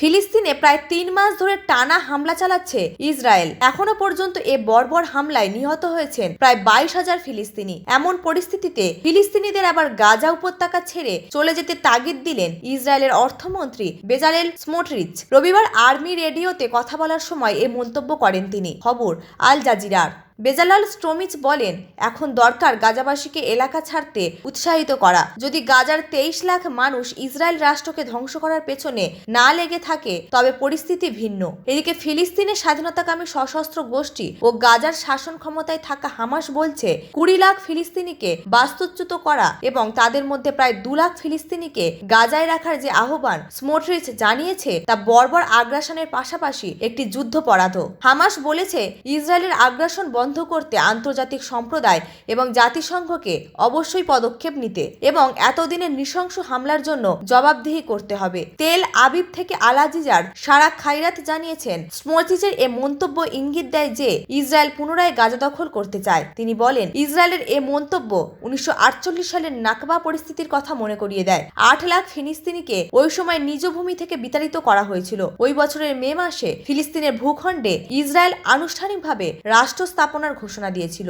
ফিলিস্তিনে প্রায় তিন মাস ধরে টানা হামলা চালাচ্ছে ইসরায়েল। এখনও পর্যন্ত এ বর্বর হামলায় নিহত হয়েছেন প্রায় বাইশ হাজার ফিলিস্তিনি। এমন পরিস্থিতিতে ফিলিস্তিনিদের আবার গাজা উপত্যকা ছেড়ে চলে যেতে তাগিদ দিলেন ইসরায়েলের অর্থমন্ত্রী বেজারেল স্মোটরিচ। রবিবার আর্মি রেডিওতে কথা বলার সময় এ মন্তব্য করেন তিনি। খবর আল জাজিরার। বেজালাল স্ট্রোমিচ বলেন, এখন দরকার গাজাবাসীকে এলাকা ছাড়তে উৎসাহিত করা। যদি গাজার তেইশ লাখ মানুষ ইসরায়েল রাষ্ট্রকে ধ্বংস করার পেছনে না লেগে থাকে, তবে পরিস্থিতি ভিন্ন। এদিকে ফিলিস্তিনের স্বাধীনতাকামী সশস্ত্র গোষ্ঠী ও গাজার শাসন ক্ষমতায় থাকা হামাস বলছে, কুড়ি লাখ ফিলিস্তিনিকে বাস্তুচ্যুত করা এবং তাদের মধ্যে প্রায় দু লাখ ফিলিস্তিনিকে গাজায় রাখার যে আহ্বান স্মোটরিচ জানিয়েছে, তা বর্বর আগ্রাসনের পাশাপাশি একটি যুদ্ধপরাধ হামাস বলেছে, ইসরায়েলের আগ্রাসন করতে আন্তর্জাতিক সম্প্রদায় এবং জাতিসংঘকে অবশ্যই পদক্ষেপ নিতে এবং এতদিনের নৃশংস হামলার জন্য জবাবদিহি করতে হবে। তেল আবিব থেকে আলাজিজার সারা খাইরাত জানিয়েছেন স্মোচিচের এ মন্তব্য ইঙ্গিত দেয় যে, ইসরায়েল পুনরায় গাজা দখল করতে চায়। তিনি বলেন, ইসরায়েলের এ মন্তব্য উনিশশো আটচল্লিশ সালের নাকবা পরিস্থিতির কথা মনে করিয়ে দেয়। আট লাখ ফিলিস্তিনিকে ওই সময় নিজ ভূমি থেকে বিতাড়িত করা হয়েছিল। ওই বছরের মে মাসে ফিলিস্তিনের ভূখণ্ডে ইসরায়েল আনুষ্ঠানিকভাবে রাষ্ট্র স্থাপনার ঘোষণা দিয়েছিল।